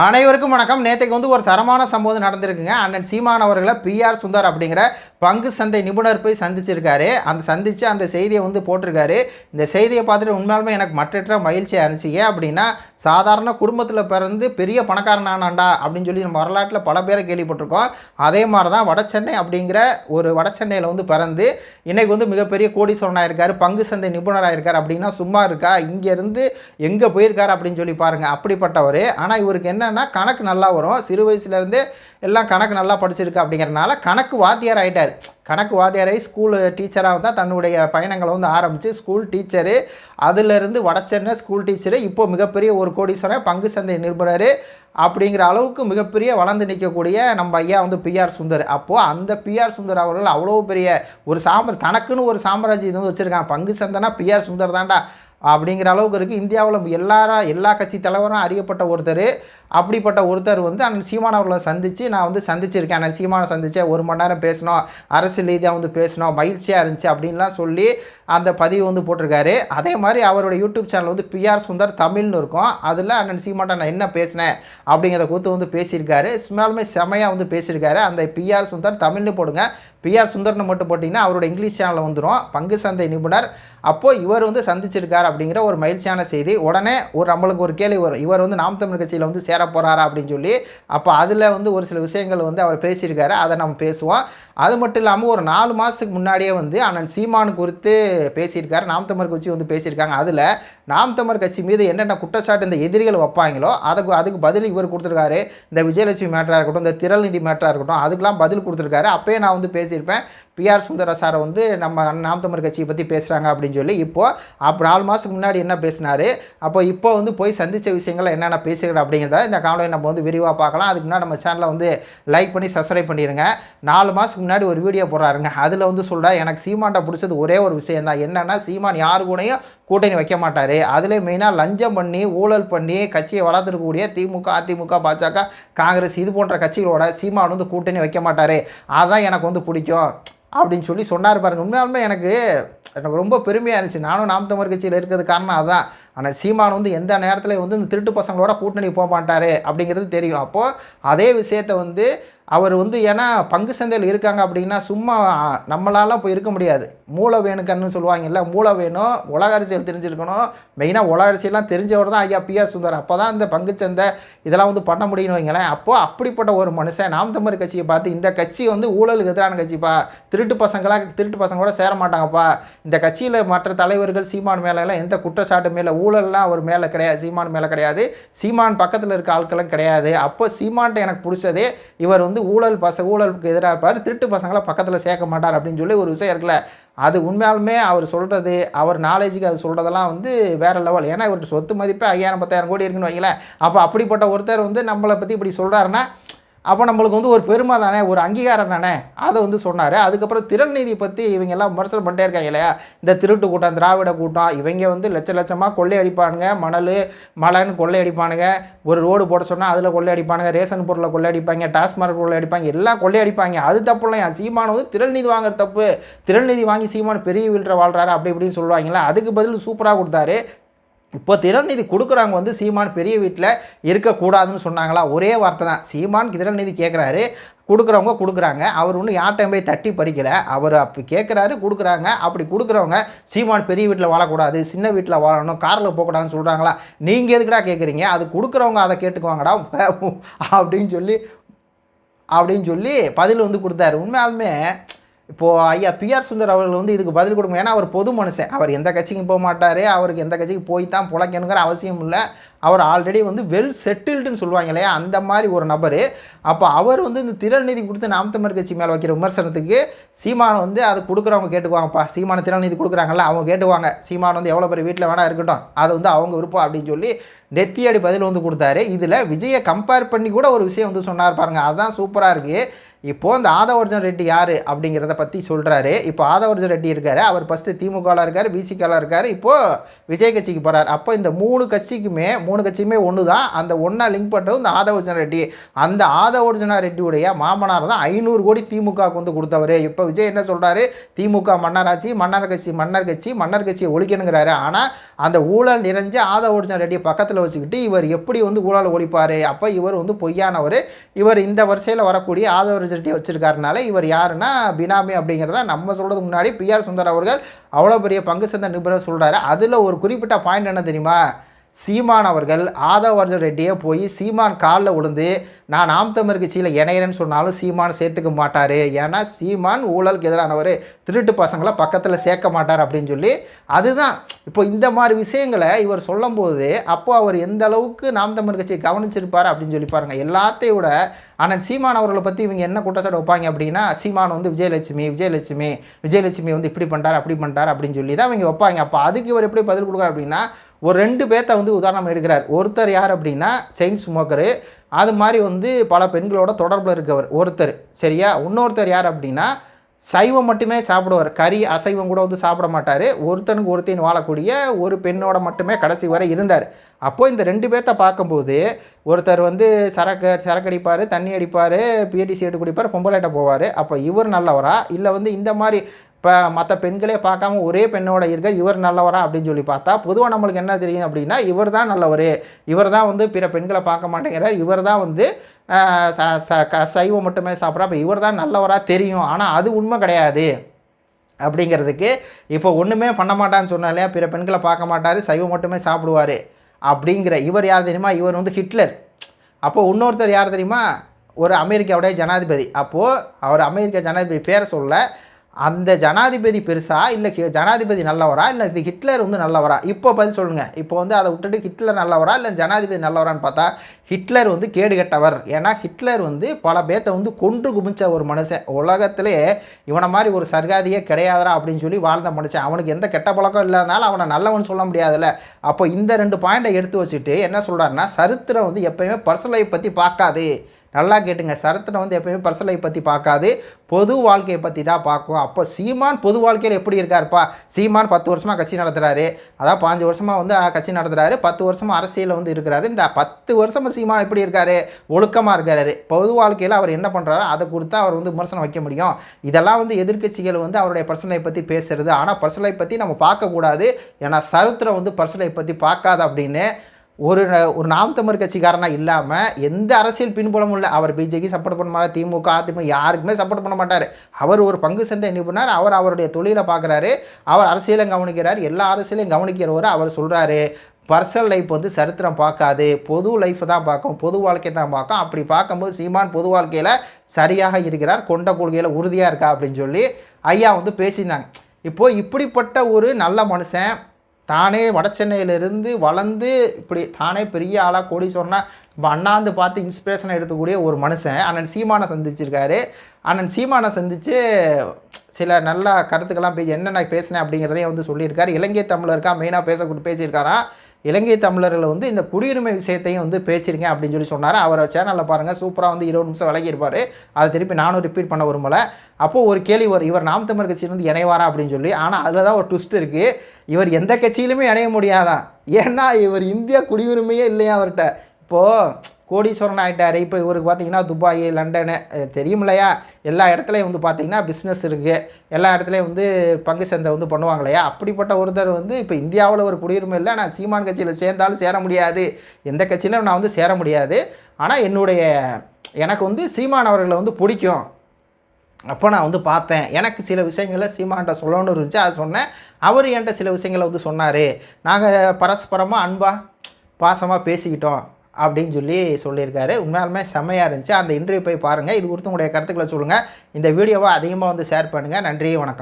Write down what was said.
அனைவருக்கும் வணக்கம். நேற்றுக்கு வந்து ஒரு தரமான சம்பவம் நடந்திருக்குங்க. அண்ணன் சீமான் அவர்களை பிஆர் சுந்தர் அப்படிங்கிற பங்கு சந்தை நிபுணர் போய் சந்திச்சிருக்காரு. அந்த சந்தித்து அந்த செய்தியை வந்து போட்டிருக்காரு. இந்த செய்தியை பார்த்துட்டு உண்மையாலுமே எனக்கு மற்றற்ற மகிழ்ச்சியாக இருந்துச்சு ஏன் அப்படின்னா சாதாரண குடும்பத்தில் பிறந்து பெரிய பணக்காரனானாண்டா அப்படின்னு சொல்லி நம்ம வரலாற்றில் பல பேரை கேள்விப்பட்டிருக்கோம். அதே மாதிரி தான் வடசென்னை அப்படிங்கிற ஒரு வடசென்னையில் வந்து பிறந்து இன்றைக்கு வந்து மிகப்பெரிய கோடீஸ்வரனாக இருக்கார் பங்கு சந்தை நிபுணராக இருக்கார் அப்படின்னா சும்மா இருக்கா? இங்கேருந்து எங்கே போயிருக்கார் அப்படின்னு சொல்லி பாருங்கள் அப்படிப்பட்டவர். ஆனால் இவருக்கு என்ன என்னென்னா கணக்கு நல்லா வரும். சிறு வயசுலேருந்தே எல்லாம் கணக்கு நல்லா படிச்சிருக்கு அப்படிங்கிறனால கணக்கு வாத்தியார் ஆகிட்டார் கணக்கு வாத்தியாரை ஸ்கூல் டீச்சராக தான் தன்னுடைய பயணங்களை வந்து ஆரம்பித்து ஸ்கூல் டீச்சரு அதிலிருந்து வடச்சென்னை ஸ்கூல் டீச்சரு இப்போ மிகப்பெரிய ஒரு கோடீஸ்வரன் பங்கு சந்தை நிருபர் அப்படிங்கிற அளவுக்கு மிகப்பெரிய வளர்ந்து நிற்கக்கூடிய நம்ம ஐயா வந்து பிஆர் சுந்தர். அப்போது அந்த பிஆர் சுந்தர் அவர்கள் அவ்வளோ பெரிய ஒரு சாம்ராஜ் தனக்குன்னு ஒரு சாம்ராஜ்யம் இது வந்து வச்சுருக்காங்க. பங்கு சந்தைனா பிஆர் சுந்தர் தான்டா அப்படிங்கிற அளவுக்கு இருக்குது இந்தியாவில் எல்லாரா எல்லா கட்சி தலைவரும் அறியப்பட்ட ஒருத்தர். அப்படிப்பட்ட ஒருத்தர் வந்து அண்ணன் சீமான் அவர்களை சந்தித்து நான் வந்து சந்திச்சிருக்கேன். அண்ணன் சீமானை சந்தித்தேன் ஒரு மணி நேரம் பேசணும் அரசியல் ரீதியாக வந்து பேசினோம் மகிழ்ச்சியாக இருந்துச்சு அப்படின்லாம் சொல்லி அந்த பதிவு வந்து போட்டிருக்காரு. அதே மாதிரி அவரோட யூடியூப் சேனல் வந்து பிஆர் சுந்தர் தமிழ்னு இருக்கும். அதில் அண்ணன் சீமாட்ட நான் என்ன பேசினேன் அப்படிங்கிறத கூத்து வந்து பேசியிருக்காரு. ஸ்மெல்லுமே செமையாக வந்து பேசியிருக்காரு. அந்த பிஆர் சுந்தர் தமிழ்னு போடுங்க. பிஆர் சுந்தர்னு மட்டும் போட்டிங்கன்னா அவரோட இங்கிலீஷ் சேனலில் வந்துடும் பங்கு சந்தை நிபுணர். அப்போது இவர் வந்து சந்திச்சிருக்கார் அப்படிங்கிற ஒரு மகிழ்ச்சியான செய்தி. உடனே ஒரு நம்மளுக்கு ஒரு கேள்வி வரும். இவர் வந்து நாம் தமிழ் கட்சியில் வந்து சேர போகிறாரா அப்படின்னு சொல்லி அப்போ அதில் வந்து ஒரு சில விஷயங்கள் வந்து அவர் பேசியிருக்காரு. அதை நம்ம பேசுவோம். அது மட்டும் இல்லாமல் ஒரு நாலு மாதத்துக்கு முன்னாடியே வந்து அண்ணன் சீமான் குறித்து பேசியிருக்காரு. நாம் தமிழ் கட்சி வந்து பேசியிருக்காங்க. அதில் நாம் தமிழ் கட்சி மீது என்னென்ன குற்றச்சாட்டு இந்த எதிரிகள் வைப்பாங்களோ அதுக்கு அதுக்கு பதில் இவர் கொடுத்துருக்காரு. இந்த விஜயலட்சுமி மேட்டராக இருக்கட்டும் இந்த திரள்நிதி மேட்டராக இருக்கட்டும் அதுக்கெலாம் பதில் கொடுத்துருக்காரு. அப்போயே நான் வந்து பேசியிருப்பேன். பிஆர் சுந்தர சாரை வந்து நம்ம நாம் தமிழ் கட்சியை பற்றி பேசுகிறாங்க அப்படின்னு சொல்லி இப்போது அப்புறம் நாலு மாதத்துக்கு முன்னாடி என்ன பேசினார்? அப்போ இப்போ வந்து போய் சந்தித்த விஷயங்கள் என்னென்ன பேசுகிறேன் அப்படிங்கிறத இந்த காணொலி நம்ம வந்து விரிவாக பார்க்கலாம். அதுக்கு முன்னாடி நம்ம சேனலை வந்து லைக் பண்ணி சப்ஸ்கிரைப் பண்ணிடுங்க நாலு மாதத்துக்கு முன்னாடி ஒரு வீடியோ போடுறாருங்க. அதில் வந்து சொல்கிறேன் எனக்கு சீமான்ட்ட பிடிச்சது ஒரே ஒரு விஷயம் தான் என்னென்னா சீமான் யாரு கூடயும் கூட்டணி வைக்க மாட்டார். அதில் மெயினாக லஞ்சம் பண்ணி ஊழல் பண்ணி கட்சியை வளர்த்துருக்கக்கூடிய திமுக அதிமுக பாஜக காங்கிரஸ் இது போன்ற கட்சிகளோட சீமான் வந்து கூட்டணி வைக்க மாட்டார். அதான் எனக்கு வந்து பிடிக்கும் அப்படின்னு சொல்லி சொன்னார் பாருங்க. உண்மையாலுமே எனக்கு எனக்கு ரொம்ப பெருமையாக இருந்துச்சு. நானும் நாம் தமிழர் கட்சியில் இருக்கிறது காரணம் அதான். ஆனால் சீமான் வந்து எந்த நேரத்தில் வந்து இந்த திருட்டு பசங்களோட கூட்டணி போக மாட்டார் அப்படிங்கிறது தெரியும். அப்போது அதே விஷயத்தை வந்து அவர் வந்து ஏன்னா பங்கு சந்தையில் இருக்காங்க அப்படின்னா சும்மா நம்மளால போய் இருக்க முடியாது. மூளை வேணுக்கன்னு சொல்லுவாங்கல்ல மூளை வேணும் உலக அரசியல் தெரிஞ்சிருக்கணும். மெயினாக உலக அரசியல்லாம் தெரிஞ்சவர் தான் ஐயா பிஆர் சுந்தர். அப்போ தான் இந்த பங்குச்சந்தை இதெல்லாம் வந்து பண்ண முடியும்னு வைங்களேன். அப்போது அப்படிப்பட்ட ஒரு மனுஷன் நாம் தமிழ் கட்சியை பார்த்து இந்த கட்சி வந்து ஊழலுக்கு எதிரான கட்சிப்பா திருட்டு பசங்களாக திருட்டு பசங்களோட சேர மாட்டாங்கப்பா இந்த கட்சியில் மற்ற தலைவர்கள் சீமான் மேலெல்லாம் எந்த குற்றச்சாட்டு மேலே ஊழல்லாம் அவர் மேலே கிடையாது சீமான் மேலே கிடையாது. சீமான் பக்கத்தில் இருக்க ஆட்களும் கிடையாது. அப்போ சீமான்ட்ட எனக்கு பிடிச்சதே இவர் வந்து ஊழல் பச ஊழலுக்கு எதிராக இருப்பார். திருட்டு பசங்களை பக்கத்தில் சேர்க்க மாட்டார் அப்படின்னு சொல்லி ஒரு விஷயம் இருக்குல்ல. அது உண்மையாலுமே அவர் சொல்கிறது அவர் நாலேஜுக்கு அது சொல்கிறதெல்லாம் வந்து வேறு லெவல் ஏன்னா இவர்கிட்ட சொத்து மதிப்பே ஐயாயிரம் பத்தாயிரம் கோடி இருக்குன்னு வைங்களேன். அப்போ அப்படிப்பட்ட ஒருத்தர் வந்து நம்மளை பற்றி இப்படி சொல்கிறாருன்னா அப்போ நம்மளுக்கு வந்து ஒரு பெருமை தானே ஒரு அங்கீகாரம் தானே? அதை வந்து சொன்னார். அதுக்கப்புறம் திறன்நீதி பற்றி இவங்க எல்லாம் விமர்சனம் பண்ணிட்டே இருக்காங்க இல்லையா? இந்த திருட்டு கூட்டம் திராவிட கூட்டம் இவங்க வந்து லட்ச லட்சமாக கொள்ளையடிப்பானுங்க மணல் மலைன்னு கொள்ளையடிப்பானுங்க ஒரு ரோடு போட சொன்னால் அதில் கொள்ளையடிப்பானுங்க ரேஷன் பொருளை கொள்ளையடிப்பாங்க டாஸ்மார்க் கொள்ளையடிப்பாங்க எல்லாம் கொள்ளையடிப்பாங்க அது தப்பு இல்லையா? சீமான் வந்து திறன்நிதி வாங்குற தப்பு. திறன்நிதி வாங்கி சீமான் பெரிய வீட்டில் வாழ்கிறாரு அப்படி இப்படின்னு சொல்லுவாங்களா அதுக்கு பதில் சூப்பராக கொடுத்தாரு. இப்போ திறன்நிதி கொடுக்குறவங்க வந்து சீமான் பெரிய வீட்டில் இருக்கக்கூடாதுன்னு சொன்னாங்களா? ஒரே வார்த்தை தான். சீமான் திறன்நிதி கேட்குறாரு. கொடுக்குறவங்க கொடுக்குறாங்க. அவர் ஒன்றும் யார்ட்டையும் போய் தட்டி பறிக்கலை. அவர் அப்படி கேட்குறாரு கொடுக்குறாங்க. அப்படி கொடுக்குறவங்க சீமான் பெரிய வீட்டில் வாழக்கூடாது சின்ன வீட்டில் வாழணும் காரில் போகக்கூடாதுன்னு சொல்கிறாங்களா? நீங்கள் எதுக்குடா கேட்குறீங்க? அது கொடுக்குறவங்க அதை கேட்டுக்குவாங்கடா அப்படின்னு சொல்லி அப்படின்னு சொல்லி பதில் வந்து கொடுத்தாரு. உண்மையாலுமே இப்போது ஐயா பிஆர் சுந்தர் அவர்கள் வந்து இதுக்கு பதில் கொடுங்க. ஏன்னா அவர் பொது மனுஷன். அவர் எந்த கட்சிக்கும் போக மாட்டார். அவருக்கு எந்த கட்சிக்கு போய் தான் பிழைக்கணுங்கிற அவசியம் இல்லை. அவர் ஆல்ரெடி வந்து வெல் செட்டில்டுன்னு சொல்லுவாங்க இல்லையா? அந்த மாதிரி ஒரு நபர். அப்போ அவர் வந்து இந்த திறன் நிதி கொடுத்து நாம் தமிழர் கட்சி மேலே வைக்கிற விமர்சனத்துக்கு சீமானை வந்து அது கொடுக்குறவங்க கேட்டுக்குவாங்கப்பா சீமான திறன்நிதி கொடுக்குறாங்கல்ல அவங்க கேட்டுவாங்க சீமான் வந்து எவ்வளோ பேர் வீட்டில் வேணா இருக்கட்டும். அது வந்து அவங்க விருப்பம் அப்படின்னு சொல்லி நெத்தியடி பதில் வந்து கொடுத்தாரு. இதில் விஜயை கம்பேர் பண்ணி கூட ஒரு விஷயம் வந்து சொன்னார் பாருங்கள் அதுதான் சூப்பராக இருக்குது இப்போது இந்த ஆதவர்ஜன் ரெட்டி யார் அப்படிங்கிறத பற்றி சொல்கிறாரு இப்போ ஆதவர்ஜன் ரெட்டி இருக்கார். அவர் ஃபஸ்ட்டு திமுகவில் இருக்கார் பிசிகாவில் இருக்கார். இப்போது விஜய் கட்சிக்கு போகிறார் அப்போ இந்த மூணு கட்சிக்குமே மூணு மூணு கட்சியுமே ஒன்று தான் அந்த ஒன்றா லிங்க் பண்ணுறது இந்த ஆதவர்ஜன ரெட்டி. அந்த ஆதவர்ஜனா ரெட்டியுடைய மாமனார் தான் ஐநூறு கோடி திமுகவுக்கு வந்து கொடுத்தவர். இப்போ விஜய் என்ன சொல்கிறாரு திமுக மன்னராட்சி மன்னர் கட்சி மன்னர் கட்சி மன்னர் கட்சியை ஒழிக்கணுங்கிறாரு. ஆனால் அந்த ஊழல் நிறைஞ்ச ஆதவர்ஜன ரெட்டியை பக்கத்தில் வச்சுக்கிட்டு இவர் எப்படி வந்து ஊழல் ஒழிப்பார்? அப்போ இவர் வந்து பொய்யானவர். இவர் இந்த வரிசையில் வரக்கூடிய ஆதவர்ஜன ரெட்டி வச்சிருக்காருனால இவர் யாருன்னா பினாமி அப்படிங்கிறத நம்ம சொல்கிறதுக்கு முன்னாடி பிஆர் சுந்தர் அவர்கள் அவ்வளோ பெரிய பங்கு சந்தை நிபுணர் சொல்கிறாரு அதில் ஒரு குறிப்பிட்ட பாயிண்ட் என்ன தெரியுமா? சீமான் அவர்கள் ஆதவர்ஜன் ரெட்டியே போய் சீமான் காலில் விழுந்து நான் நாம் தமிழ் கட்சியில் இணையிறேன்னு சொன்னாலும் சீமான் சேர்த்துக்க மாட்டார். ஏன்னா சீமான் ஊழலுக்கு எதிரானவர். திருட்டு பசங்களை பக்கத்தில் சேர்க்க மாட்டார் அப்படின்னு சொல்லி அதுதான். இப்போ இந்த மாதிரி விஷயங்களை இவர் சொல்லும்போது அப்போது அவர் எந்த அளவுக்கு நாம் தமிழ் கட்சியை கவனிச்சிருப்பார் அப்படின்னு சொல்லி பாருங்கள் எல்லாத்தையும் விட ஆனால் சீமான் அவர்களை பற்றி இவங்க என்ன குற்றச்சாட்டு வைப்பாங்க அப்படின்னா சீமான் வந்து விஜயலட்சுமி விஜயலட்சுமி விஜயலட்சுமி வந்து இப்படி பண்ணுறாரு அப்படி பண்ணுறாரு அப்படின்னு சொல்லி தான் இவங்க வைப்பாங்க. அப்போ அதுக்கு இவர் எப்படி பதில் கொடுக்குறாரு அப்படின்னா ஒரு ரெண்டு பேர்த்த வந்து உதாரணம் எடுக்கிறார். ஒருத்தர் யார் அப்படின்னா செயின் ஸ்மோக்கரு. அது மாதிரி வந்து பல பெண்களோட தொடர்பில் இருக்கவர் ஒருத்தர். சரியா? இன்னொருத்தர் யார் அப்படின்னா சைவம் மட்டுமே சாப்பிடுவார். கறி அசைவம் கூட வந்து சாப்பிட மாட்டார். ஒருத்தனுக்கு ஒருத்தன் வாழக்கூடிய ஒரு பெண்ணோட மட்டுமே கடைசி வரை இருந்தார். அப்போது இந்த ரெண்டு பேர்த்த பார்க்கும்போது ஒருத்தர் வந்து சரக்கு சரக்கு அடிப்பார் தண்ணி அடிப்பார் பிஎடிசி சீட்டு குடிப்பார் பொம்பளைட்ட போவார். அப்போ இவர் நல்லவரா? இல்லை வந்து இந்த மாதிரி இப்போ மற்ற பெண்களே பார்க்காம ஒரே பெண்ணோட இருக்க இவர் நல்லவரா அப்படின்னு சொல்லி பார்த்தா பொதுவாக நம்மளுக்கு என்ன தெரியும் அப்படின்னா இவர் தான் நல்லவர். இவர் தான் வந்து பிற பெண்களை பார்க்க மாட்டேங்கிறார். இவர் தான் வந்து க- சைவம் மட்டுமே சாப்பிட்றா. அப்போ இவர் தான் நல்லவராக தெரியும். ஆனால் அது உண்மை கிடையாது. அப்படிங்கிறதுக்கு இப்போ ஒன்றுமே பண்ண மாட்டான்னு சொன்னாலே பிற பெண்களை பார்க்க மாட்டார். சைவம் மட்டுமே சாப்பிடுவார். அப்படிங்கிற இவர் யார் தெரியுமா? இவர் வந்து ஹிட்லர். அப்போது இன்னொருத்தர் யார் தெரியுமா? ஒரு அமெரிக்காவுடைய ஜனாதிபதி. அப்போது அவர் அமெரிக்க ஜனாதிபதி பேரை சொல்ல அந்த ஜனாதிபதி பெருசா? இல்லை ஜனாதிபதி நல்லவரா? இல்லை இது ஹிட்லர் வந்து நல்லவரா? இப்போ பதில் சொல்லுங்கள் இப்போ வந்து அதை விட்டுட்டு ஹிட்லர் நல்லவரா? இல்லை ஜனாதிபதி நல்லவரான்னு பார்த்தா ஹிட்லர் வந்து கேடு கெட்டவர். ஏன்னா ஹிட்லர் வந்து பல பேத்தை வந்து கொன்று குமிச்ச ஒரு மனுஷன். உலகத்திலே இவனை மாதிரி ஒரு சர்காதியே கிடையாதுடா அப்படின்னு சொல்லி வாழ்ந்த மனுஷன். அவனுக்கு எந்த கெட்ட பழக்கம் இல்லைனாலும் அவனை நல்லவன் சொல்ல முடியாதுல்ல. அப்போ இந்த ரெண்டு பாயிண்டை எடுத்து வச்சுட்டு என்ன சொல்கிறாருன்னா சரித்திரம் வந்து எப்பயுமே பர்சனல் லைஃப் பற்றி பார்க்காது. நல்லா கேட்டுங்க. சரத்தில் வந்து எப்பயுமே பர்சனல் லைஃப் பற்றி பார்க்காது. பொது வாழ்க்கையை பற்றி தான் பார்க்கும். அப்போ சீமான் பொது வாழ்க்கையில் எப்படி இருக்காருப்பா? சீமான் பத்து வருஷமாக கட்சி நடத்துகிறாரு அதான் பாஞ்சு வருஷமாக வந்து கட்சி நடத்துகிறாரு பத்து வருஷமாக அரசியலில் வந்து இருக்கிறாரு. இந்த பத்து வருஷமாக சீமான் எப்படி இருக்காரு? ஒழுக்கமாக இருக்காரு. பொது வாழ்க்கையில் அவர் என்ன பண்ணுறாரோ அதை கொடுத்து அவர் வந்து விமர்சனம் வைக்க முடியும். இதெல்லாம் வந்து எதிர்க்கட்சிகள் வந்து அவருடைய பர்சனலை பற்றி பேசுறது. ஆனால் பர்சனலை பற்றி நம்ம பார்க்கக்கூடாது. ஏன்னா சரத்தில் வந்து பர்சனலை பற்றி பார்க்காது அப்படின்னு ஒரு ஒரு நாம் தமிழ் கட்சிக்காரனாக இல்லாமல் எந்த அரசியல் பின்புலமும் இல்லை. அவர் பிஜேபி சப்போர்ட் பண்ண மாட்டார் திமுக அதிமுக யாருக்குமே சப்போர்ட் பண்ண மாட்டார். அவர் ஒரு பங்கு சந்தை நிபுணர் அவர் அவருடைய தொழிலை பார்க்குறாரு அவர் அரசியலும் கவனிக்கிறார் எல்லா அரசியலையும் கவனிக்கிறவர் அவர் சொல்கிறாரு பர்சனல் லைஃப் வந்து சரித்திரம் பார்க்காது பொது லைஃப் தான் பார்க்கும் பொது வாழ்க்கையை தான் பார்க்கும். அப்படி பார்க்கும்போது சீமான் பொது வாழ்க்கையில் சரியாக இருக்கிறார் கொண்ட கொள்கையில் உறுதியாக இருக்கா அப்படின்னு சொல்லி ஐயா வந்து பேசியிருந்தாங்க. இப்போது இப்படிப்பட்ட ஒரு நல்ல மனுஷன் தானே வட சென்னையிலிருந்து வளர்ந்து இப்படி தானே பெரிய ஆளாக கோடி சொன்னால் இப்போ அண்ணாந்து பார்த்து இன்ஸ்பிரேஷனை எடுத்துக்கூடிய ஒரு மனுஷன். அண்ணன் சீமானை சந்திச்சிருக்காரு. அண்ணன் சீமானை சந்தித்து சில நல்ல கருத்துக்கெல்லாம் பேசி என்னென்ன பேசினேன் அப்படிங்கிறதையும் வந்து சொல்லியிருக்காரு. இலங்கை தமிழருக்கா மெயினாக பேசக்கூடிய பேசியிருக்காராம் இலங்கை தமிழர்கள் வந்து இந்த குடியுரிமை விஷயத்தையும் வந்து பேசியிருக்கேன் அப்படின்னு சொல்லி சொன்னார். அவரை சேனலில் பாருங்கள் சூப்பராக வந்து இருபது நிமிஷம் விலகியிருப்பார். அதை திருப்பி நானும் ரிப்பீட் பண்ண விரும்பலை. அப்போது ஒரு கேள்வி வரும் இவர் நாம் தமிழ் கட்சியிலேருந்து இணைவாரா அப்படின்னு சொல்லி. ஆனால் அதில் தான் ஒரு ட்விஸ்ட் இருக்குது இவர் எந்த கட்சியிலுமே இணைய முடியாதான் ஏன்னா இவர் இந்தியா குடியுரிமையே இல்லையா அவர்கிட்ட? இப்போது கோடீஸ்வரன் ஆகிட்டார் இப்போ இவருக்கு பார்த்தீங்கன்னா துபாய் லண்டனு அஹ் தெரியும் இல்லையா எல்லா இடத்துலையும் வந்து பார்த்தீங்கன்னா பிஸ்னஸ் இருக்குது எல்லா இடத்துலையும் வந்து பங்கு சந்தை வந்து பண்ணுவாங்க இல்லையா? அப்படிப்பட்ட ஒருத்தர் வந்து இப்போ இந்தியாவில் ஒரு குடியுரிமை இல்லை. நான் சீமான் கட்சியில் சேர்ந்தாலும் சேர முடியாது. எந்த கட்சியிலும் நான் வந்து சேர முடியாது. ஆனால் என்னுடைய எனக்கு வந்து சீமான் அவர்களை வந்து பிடிக்கும். அப்போ நான் வந்து பார்த்தேன். எனக்கு சில விஷயங்களை சீமான்ட்ட சொல்லணும்னு இருந்துச்சு. அதை சொன்னேன். அவர் என்கிட்ட சில விஷயங்களை வந்து சொன்னார். நாங்கள் பரஸ்பரமாக அன்பாக பாசமாக பேசிக்கிட்டோம். அப்படின்னு சொல்லி சொல்லியிருக்காரு. உண்மையாலுமே செம்மையாக இருந்துச்சு. அந்த இன்டர்வியூ போய் பாருங்கள் இது குறித்து உங்களுடைய கருத்துக்களை சொல்லுங்கள் இந்த வீடியோவை அதிகமாக வந்து ஷேர் பண்ணுங்கள் நன்றி வணக்கம்.